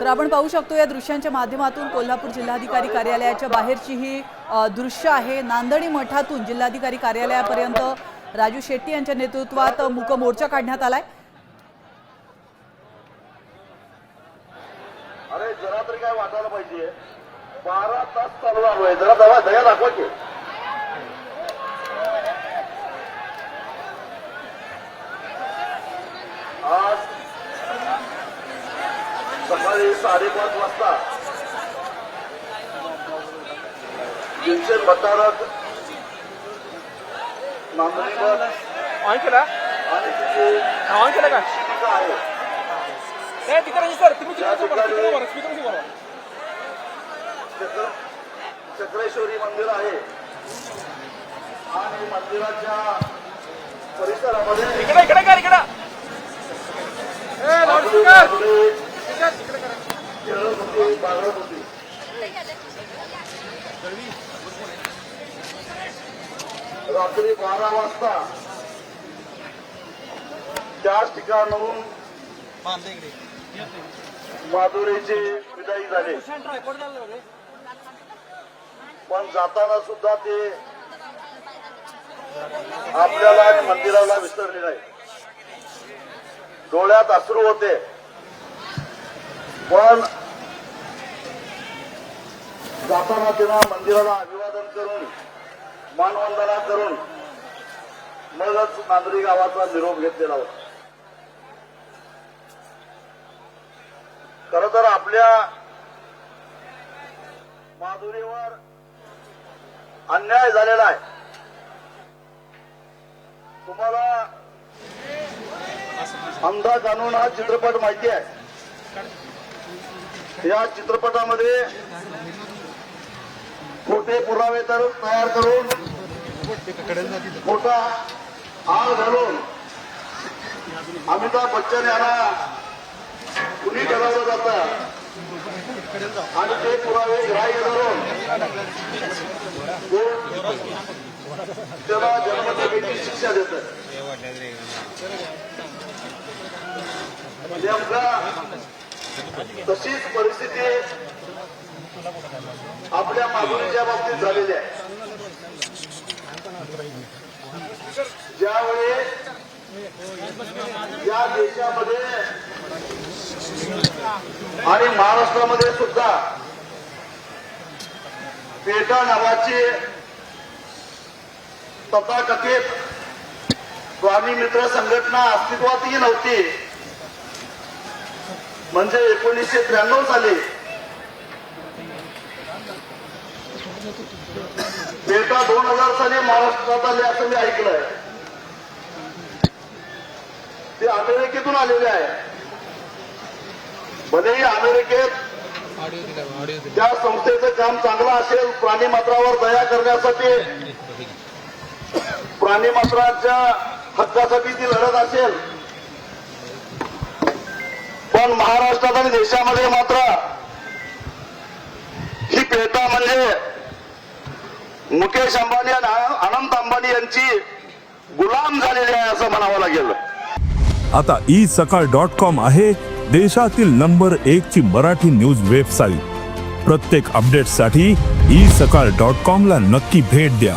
तर आपण पाहू शकतो या दृश्यांच्या माध्यमातून कोल्हापूर जिल्हाधिकारी कार्यालयाच्या बाहेरची ही दृश्य आहे. नांदणी मठातून जिल्हाधिकारी कार्यालयापर्यंत राजू शेट्टी यांच्या नेतृत्वात मुक मोर्चा काढण्यात आलाय. अरे जरा तरी काय वाटायला पाहिजे. बारा तास चालू आहे. जरा दवा दया दाखवा सकाळी साडेपाच वाजता ऑन केला? आणि तिथे ऑन केला का? आहे. नाही तिकडे सर तुम्ही चक्रेश्वरी मंदिर आहे. आणि मंदिराच्या परिसरामध्ये इकडे इकडे कर इकडे. होती रात्री बारा वाजता त्या ठिकाणाहून माधुरीची विदाई झाली. पण जाताना सुद्धा ते आपल्याला आणि मंदिराला विसरले नाही. डोळ्यात अश्रू होते. पण जाताना तिला मंदिराला अभिवादन करून मानवंदना करून मगच नांदरी गावाचा निरोप घेतलेला होता. खर तर आपल्या माधुरीवर अन्याय झालेला आहे. तुम्हाला अंधा कानून हा चित्रपट माहिती आहे. या चित्रपटामध्ये ते पुरावे तर तयार करून मोठा आळ घालून अमिताभ बच्चन यांना कुणी ठरवलं जातं आणि ते पुरावे ग्राह्य धरून त्याला जन्मदेवीची शिक्षा देत नेमका तशीच परिस्थिती आपल्या मागणीच्या बाबतीत झालेल्या ज्यावेळी या देशामध्ये आणि महाराष्ट्रामध्ये सुद्धा पेटा नावाची तथाकथित स्वामी मित्र संघटना अस्तित्वातही नव्हती. म्हणजे एकोणीसशे त्र्याण्णव साली पेटा दोन हजार साली महाराष्ट्रात आले असं मी ऐकलंय. ते अमेरिकेतून आलेले आहे. भलेही अमेरिकेत त्या संस्थेचं काम चांगलं असेल प्राणी मात्रावर दया करण्यासाठी प्राणी मात्राच्या हक्कासाठी ती लढत असेल. पण महाराष्ट्रात आणि देशामध्ये मात्र ही पेटा म्हणजे मुकेश अंबानी आणि अनंत अंबानी यांची गुलाम झालेली आहे असं म्हणावं लागेल. आता ई सकाळ डॉट कॉम आहे देशातील नंबर एक ची मराठी न्यूज वेबसाईट. प्रत्येक अपडेटसाठी ई सकाळ डॉट कॉम ला नक्की भेट द्या.